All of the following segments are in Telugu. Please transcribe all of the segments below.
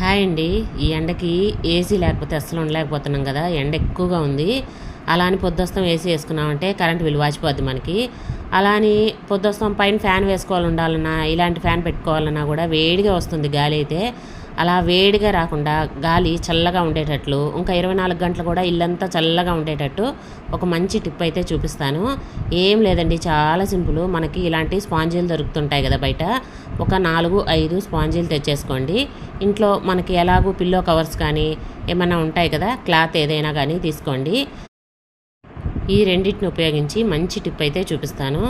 హాయ్ అండి. ఈ ఎండకి ఏసీ లేకపోతే అస్సలు ఉండలేకపోతున్నాం కదా. ఎండ ఎక్కువగా ఉంది. అలా అని పొద్దుస్తాం ఏసీ వేసుకున్నామంటే కరెంట్ బిల్ వాచిపోద్ది మనకి. అలా అని పొద్దుస్తాం పైన ఫ్యాన్ వేసుకోవాలి ఉండాలన్నా ఇలాంటి ఫ్యాన్ పెట్టుకోవాలన్నా కూడా వేడిగా వస్తుంది గాలి అయితే. అలా వేడిగా రాకుండా గాలి చల్లగా ఉండేటట్లు ఇంకా ఇరవై నాలుగు గంటలు కూడా ఇల్లంతా చల్లగా ఉండేటట్టు ఒక మంచి టిప్ అయితే చూపిస్తాను. ఏం లేదండి చాలా సింపుల్. మనకి ఇలాంటి స్పాంజీలు దొరుకుతుంటాయి కదా బయట. ఒక నాలుగు ఐదు స్పాంజీలు తెచ్చేసుకోండి. ఇంట్లో మనకి ఎలాగూ పిల్లో కవర్స్ కానీ ఏమైనా ఉంటాయి కదా క్లాత్ ఏదైనా కానీ తీసుకోండి. ఈ రెండింటిని ఉపయోగించి మంచి టిప్ అయితే చూపిస్తాను.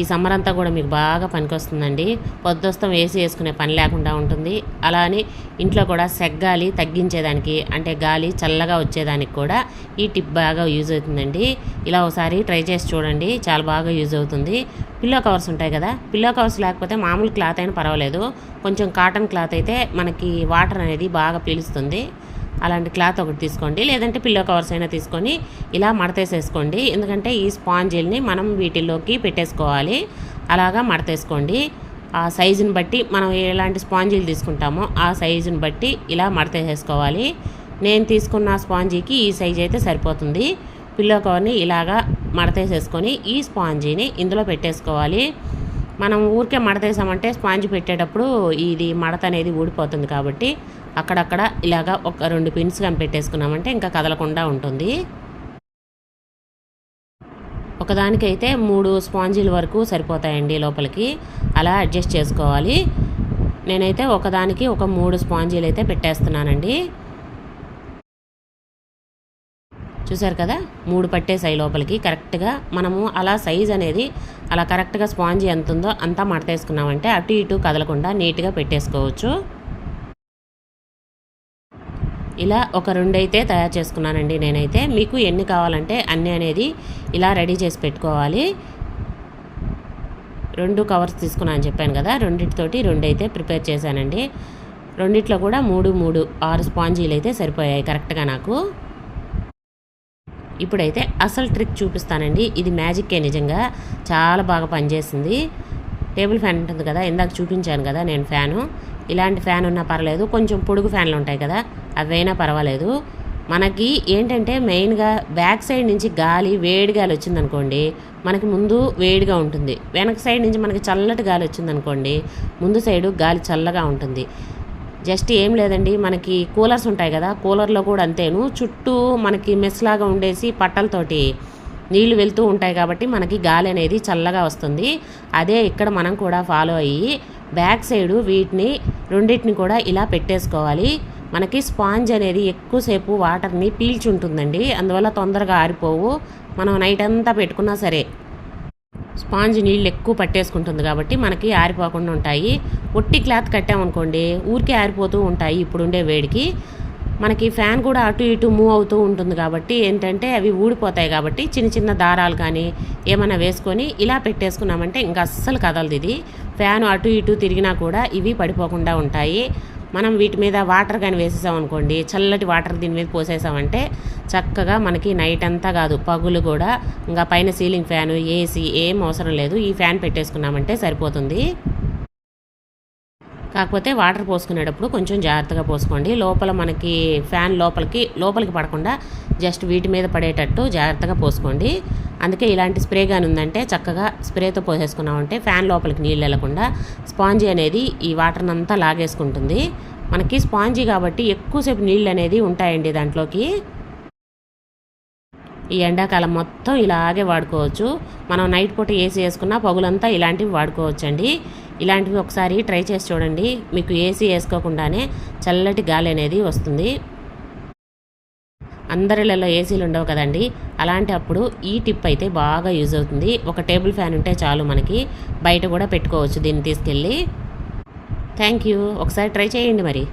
ఈ సమ్మర్ అంతా కూడా మీకు బాగా పనికొస్తుందండి. పొద్దుస్తం వేసి వేసుకునే పని లేకుండా ఉంటుంది. అలానే ఇంట్లో కూడా సెగ్గాలి తగ్గించేదానికి అంటే గాలి చల్లగా వచ్చేదానికి కూడా ఈ టిప్ బాగా యూజ్ అవుతుందండి. ఇలా ఒకసారి ట్రై చేసి చూడండి చాలా బాగా యూజ్ అవుతుంది. పిల్లో కవర్స్ ఉంటాయి కదా పిల్లో కవర్స్ లేకపోతే మామూలు క్లాత్ అయినా పర్వాలేదు. కొంచెం కాటన్ క్లాత్ అయితే మనకి వాటర్ అనేది బాగా పీలుస్తుంది. అలాంటి క్లాత్ ఒకటి తీసుకోండి. లేదంటే పిల్లో కవర్స్ అయినా తీసుకొని ఇలా మడతేసేసుకోండి. ఎందుకంటే ఈ స్పాంజిల్ని మనం వీటిల్లోకి పెట్టేసుకోవాలి. అలాగా మడతేసుకోండి. ఆ సైజుని బట్టి మనం ఎలాంటి స్పాంజీలు తీసుకుంటామో ఆ సైజుని బట్టి ఇలా మడతేసేసుకోవాలి. నేను తీసుకున్న స్పాంజీకి ఈ సైజ్ అయితే సరిపోతుంది. పిల్లో కవర్ని ఇలాగా మడతేసేసుకొని ఈ స్పాంజీని ఇందులో పెట్టేసుకోవాలి. మనం ఊరికే మడతేసామంటే స్పాంజ్ పెట్టేటప్పుడు ఇది మడత అనేది ఊడిపోతుంది కాబట్టి అక్కడక్కడ ఇలాగా ఒక రెండు పిన్స్ కానీ పెట్టేసుకున్నామంటే ఇంకా కదలకుండా ఉంటుంది. ఒకదానికైతే మూడు స్పాంజీల వరకు సరిపోతాయండి లోపలికి. అలా అడ్జస్ట్ చేసుకోవాలి. నేనైతే ఒకదానికి ఒక మూడు స్పాంజీలు అయితే పెట్టేస్తున్నానండి. చూసారు కదా? మూడు పట్టేసాయి లోపలికి. కరెక్ట్గా మనము అలా సైజ్ అనేది అలా కరెక్ట్గా స్పాంజీ ఎంత ఉందో అంతా మడతేసుకున్నామంటే అటు ఇటు కదలకుండా నీట్గా పెట్టేసుకోవచ్చు. ఇలా ఒక రెండు అయితే తయారు చేసుకున్నానండి నేనైతే. మీకు ఎన్ని కావాలంటే అన్నీ అనేది ఇలా రెడీ చేసి పెట్టుకోవాలి. రెండు కవర్స్ తీసుకున్నాను చెప్పాను కదా రెండింటితోటి రెండు అయితే ప్రిపేర్ చేశానండి. రెండిట్లో కూడా మూడు మూడు ఆరు స్పాంజీలు అయితే సరిపోయాయి కరెక్ట్గా నాకు. ఇప్పుడైతే అసలు ట్రిక్ చూపిస్తానండి. ఇది మ్యాజిక్కే నిజంగా. చాలా బాగా పనిచేసింది. టేబుల్ ఫ్యాన్ ఉంటుంది కదా ఇందాక చూపించాను కదా నేను ఫ్యాను. ఇలాంటి ఫ్యాన్ ఉన్నా పర్లేదు కొంచెం పొడుగు ఫ్యాన్లు ఉంటాయి కదా అవైనా పర్వాలేదు. మనకి ఏంటంటే మెయిన్గా బ్యాక్ సైడ్ నుంచి గాలి వేడి గాలి వచ్చిందనుకోండి మనకి ముందు వేడిగా ఉంటుంది. వెనక సైడ్ నుంచి మనకి చల్లటి గాలి వచ్చిందనుకోండి ముందు సైడు గాలి చల్లగా ఉంటుంది. జస్ట్ ఏం లేదండి మనకి కూలర్స్ ఉంటాయి కదా కూలర్లో కూడా అంతేను. చుట్టూ మనకి మెస్లాగా ఉండేసి పట్టలతోటి నీళ్ళు వెళ్తూ ఉంటాయి కాబట్టి మనకి గాలి అనేది చల్లగా వస్తుంది. అదే ఇక్కడ మనం కూడా ఫాలో అయ్యి బ్యాక్ సైడు వీటిని రెండింటిని కూడా ఇలా పెట్టేసుకోవాలి. మనకి స్పాంజ్ అనేది ఎక్కువసేపు వాటర్ని పీల్చుంటుందండి. అందువల్ల తొందరగా ఆరిపోవు. మనం నైట్ అంతా పెట్టుకున్నా సరే స్పాంజ్ నీళ్ళు ఎక్కువ పట్టేసుకుంటుంది కాబట్టి మనకి ఆరిపోకుండా ఉంటాయి. ఒట్టి క్లాత్ కట్టామనుకోండి ఊరికే ఆరిపోతూ ఉంటాయి ఇప్పుడుండే వేడికి. మనకి ఫ్యాన్ కూడా అటు ఇటు మూవ్ అవుతూ ఉంటుంది కాబట్టి ఏంటంటే అవి ఊడిపోతాయి కాబట్టి చిన్న చిన్న దారాలు కానీ ఏమైనా వేసుకొని ఇలా పెట్టేసుకున్నామంటే ఇంకా అస్సలు కదలదు ఇది. ఫ్యాన్ అటు ఇటు తిరిగినా కూడా ఇవి పడిపోకుండా ఉంటాయి. మనం వీటి మీద వాటర్ కానీ వేసేసామనుకోండి చల్లటి వాటర్ దీని మీద పోసేసామంటే చక్కగా మనకి నైట్ అంతా కాదు పగులు కూడా. ఇంకా పైన సీలింగ్ ఫ్యాన్ ఏసీ ఏం అవసరం లేదు. ఈ ఫ్యాన్ పెట్టేసుకున్నామంటే సరిపోతుంది. కాకపోతే వాటర్ పోసుకునేటప్పుడు కొంచెం జాగ్రత్తగా పోసుకోండి. లోపల మనకి ఫ్యాన్ లోపలికి లోపలికి పడకుండా జస్ట్ వీటి మీద పడేటట్టు జాగ్రత్తగా పోసుకోండి. అందుకే ఇలాంటి స్ప్రే కానీ ఉందంటే చక్కగా స్ప్రేతో పోసేసుకున్నామంటే ఫ్యాన్ లోపలికి నీళ్ళు వెళ్ళకుండా స్పాంజీ అనేది ఈ వాటర్ని అంతా లాగేసుకుంటుంది. మనకి స్పాంజీ కాబట్టి ఎక్కువసేపు నీళ్ళు అనేది ఉంటాయండి దాంట్లోకి. ఈ ఎండాకాలం మొత్తం ఇలాగే వాడుకోవచ్చు. మనం నైట్ పూట ఏసీ వేసుకున్నా పగులంతా ఇలాంటివి వాడుకోవచ్చండి. ఇలాంటివి ఒకసారి ట్రై చేసి చూడండి. మీకు ఏసీ వేసుకోకుండానే చల్లటి గాలి అనేది వస్తుంది. అందరిలలో ఏసీలు ఉండవు కదండి. అలాంటి అప్పుడు ఈ టిప్ అయితే బాగా యూజ్ అవుతుంది. ఒక టేబుల్ ఫ్యాన్ ఉంటే చాలు మనకి. బయట కూడా పెట్టుకోవచ్చు దీన్ని తీసుకెళ్ళి. Thank you. ఒకసారి ట్రై చేయండి మరి.